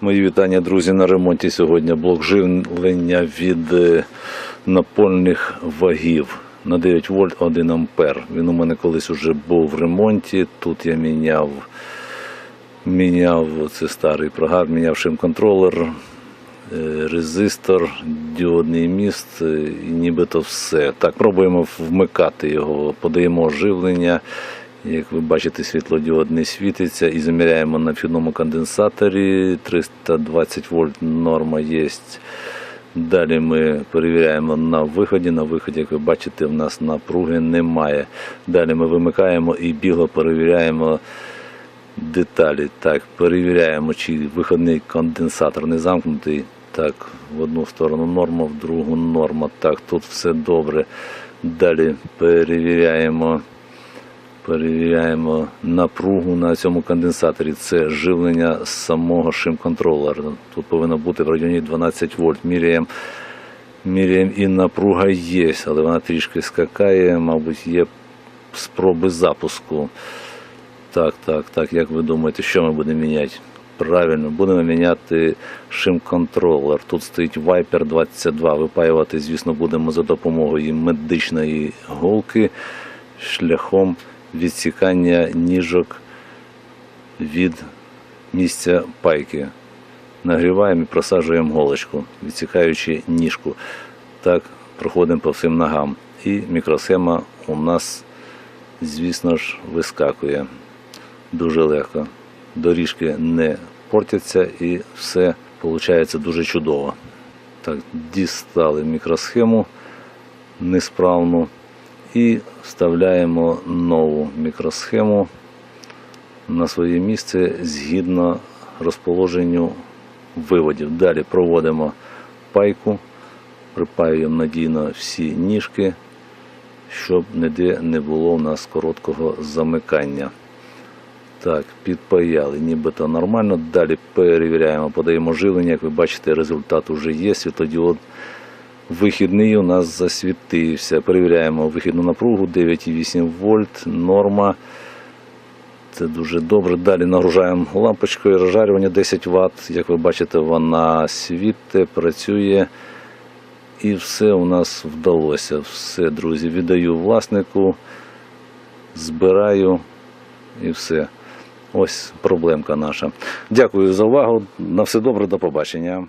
Мої вітання, друзі, на ремонті сьогодні. Блок живлення від е, напольних вагів на 9 вольт 1 ампер. Він у мене колись вже був в ремонті. Тут я міняв, міняв це старий прогар, міняв шим-контролер, е, резистор, діодний міст е, і нібито все. Так, пробуємо вмикати його, подаємо живлення. Як ви бачите, світлодіод не світиться і заміряємо на вхідному конденсаторі 320 вольт норма є. Далі ми перевіряємо на виході. На виході, як ви бачите, в нас напруги немає. Далі ми вимикаємо і бігло перевіряємо деталі. Так, перевіряємо, чи виходний конденсатор не замкнутий. Так, в одну сторону норма, в другу норма. Так, тут все добре. Далі перевіряємо. Перевіряємо напругу на цьому конденсаторі. Це живлення самого шим-контролера. Тут повинно бути в районі 12 вольт. Міряємо, і напруга є, але вона трішки скакає, мабуть, є спроби запуску. Так, так, так. Як ви думаєте, що ми будемо міняти? Правильно, будемо міняти шим-контролер. Тут стоїть Viper 22. Випаювати, звісно, будемо за допомогою медичної голки шляхом відсікання ніжок від місця пайки. Нагріваємо і просаджуємо голочку, відсікаючи ніжку. Так проходимо по всім ногам. І мікросхема у нас, звісно ж, вискакує дуже легко. Доріжки не портяться і все виходить дуже чудово. Так, дістали мікросхему несправну і вставляємо нову мікросхему на своє місце згідно розположенню виводів. Далі проводимо пайку, припаюємо надійно всі ніжки, щоб ніде не було у нас короткого замикання. Так, підпаяли, нібито нормально. Далі перевіряємо, подаємо живлення. Як ви бачите, результат вже є. Світлодіод вихідний у нас засвітився. Перевіряємо вихідну напругу 9,8 вольт, норма. Це дуже добре. Далі нагружаємо лампочкою розжарювання 10 Вт. Як ви бачите, вона світить, працює. І все у нас вдалося. Все, друзі, віддаю власнику, збираю і все. Ось проблемка наша. Дякую за увагу. На все добре, до побачення.